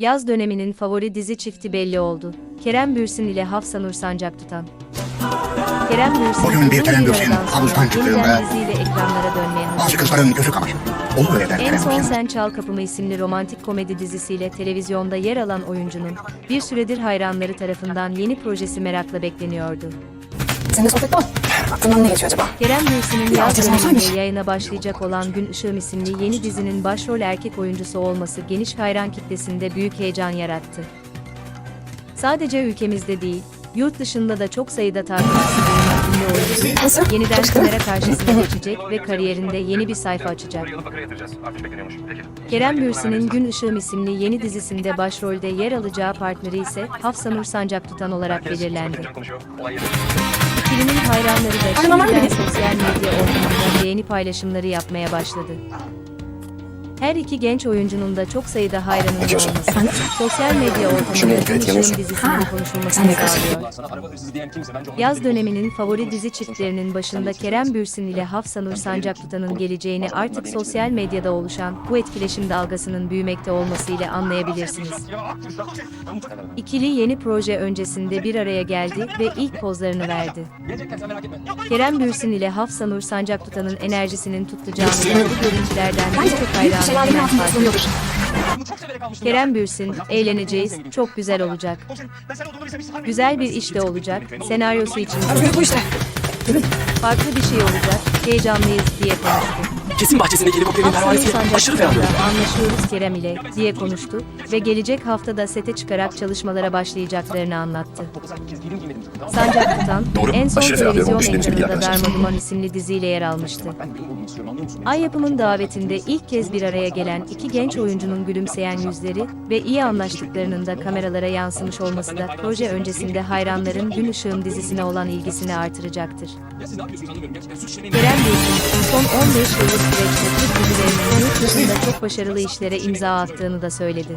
Yaz döneminin favori dizi çifti belli oldu. Kerem Bürsin ile Hafsa Nur Sancak tutan. Kerem Bürsin Bugün bir Kerem Bürsin havuzdan çıktığında yeniden diziyle ekranlara dönmeye Bazı hazır. kızların gözü kamaşır. Olur öyle der En Kerem son Bürsin. Sen Çal Kapımı isimli romantik komedi dizisiyle televizyonda yer alan oyuncunun bir süredir hayranları tarafından yeni projesi merakla bekleniyordu. Seninle sohbet var. Aklından ne geçiyor acaba? Kerem Bürsin'in Ya, yaz döneminde yayına başlayacak olan Gün Işığım isimli yeni dizinin başrol erkek oyuncusu olması geniş hayran kitlesinde büyük heyecan yarattı. Sadece ülkemizde değil, yurt dışında da çok sayıda takipçisi bulunan ünlü oyuncu, Nasıl? yeniden mı? kamera karşısına geçecek ve kariyerinde yeni bir sayfa açacak. Yatıracağız. Bekleniyormuş. Peki. Kerem Bürsin'in Gün Işığım isimli yeni dizisinde başrolde yer alacağı partneri ise Hafsa Nur Sancak tutan olarak Herkes belirlendi. sohbet konuşuyor. Olay yeri. İkilinin hayranları da şimdiden sosyal medya ortamında beğeni paylaşımları yapmaya başladı. Her iki genç oyuncunun da çok sayıda hayranının olması, Efendim? sosyal medya Şimdi ortamında etkileniyorsun. Işığım dizisinin Ha, konuşulmasını de sağlıyor. Sana araba hırsızı diyen kimse bence onu Yaz döneminin favori dizi çiftlerinin başında Kerem Bürsin ile Hafsa Nur Sancak tutanın geleceğini artık sosyal medyada oluşan bu etkileşim dalgasının büyümekte olmasıyla anlayabilirsiniz. İkili yeni proje öncesinde bir araya geldi ve ilk pozlarını verdi. Gelecekten sen merak etme. Kerem Bürsin ile Hafsa Nur Sancak tutanın enerjisinin tutacağını bu görüntülerden Bence birçok hayranı şelalenin altında ıslanıyordur. Kerem Bürsin, eğleneceğiz, çok güzel olacak. Güzel bir iş de olacak, senaryosu için Özgürlük bu işte. farklı bir şey olacak, heyecanlıyız diye konuştu. Kesin bahçesindeki helikopterin Hafsa Nur pervanesi aşırı ferahlığı. anlaşıyoruz Kerem ile diye konuştu ve gelecek haftada sete çıkarak çalışmalara başlayacaklarını anlattı. Sancak Tutan, en son televizyon ekranında. Darma Duman isimli diziyle yer almıştı. Ay yapımın davetinde ilk kez bir araya gelen iki genç oyuncunun gülümseyen yüzleri ve iyi anlaştıklarının da kameralara yansımış olması da proje öncesinde hayranların Gün Işığım dizisine olan ilgisini artıracaktır. Kerem Bürsin, son 15 yıllık süreçte Türk dizilerinin yurt dışında çok başarılı işlere imza attığını da söyledi.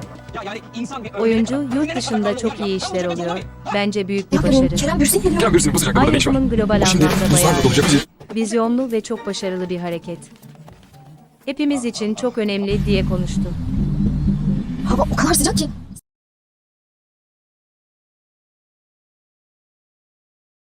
Oyuncu yurt dışında çok iyi işler oluyor. Bence büyük bir başarı. Kerem Bürsin geliyor. Kerem Bürsin'in bu sıcakta Ay burada ne işi var? yapımın global şimdi anlamda bayağı vizyonlu ve çok başarılı bir hareket. Hepimiz için çok önemli diye konuştu. Hava o kadar sıcak ki.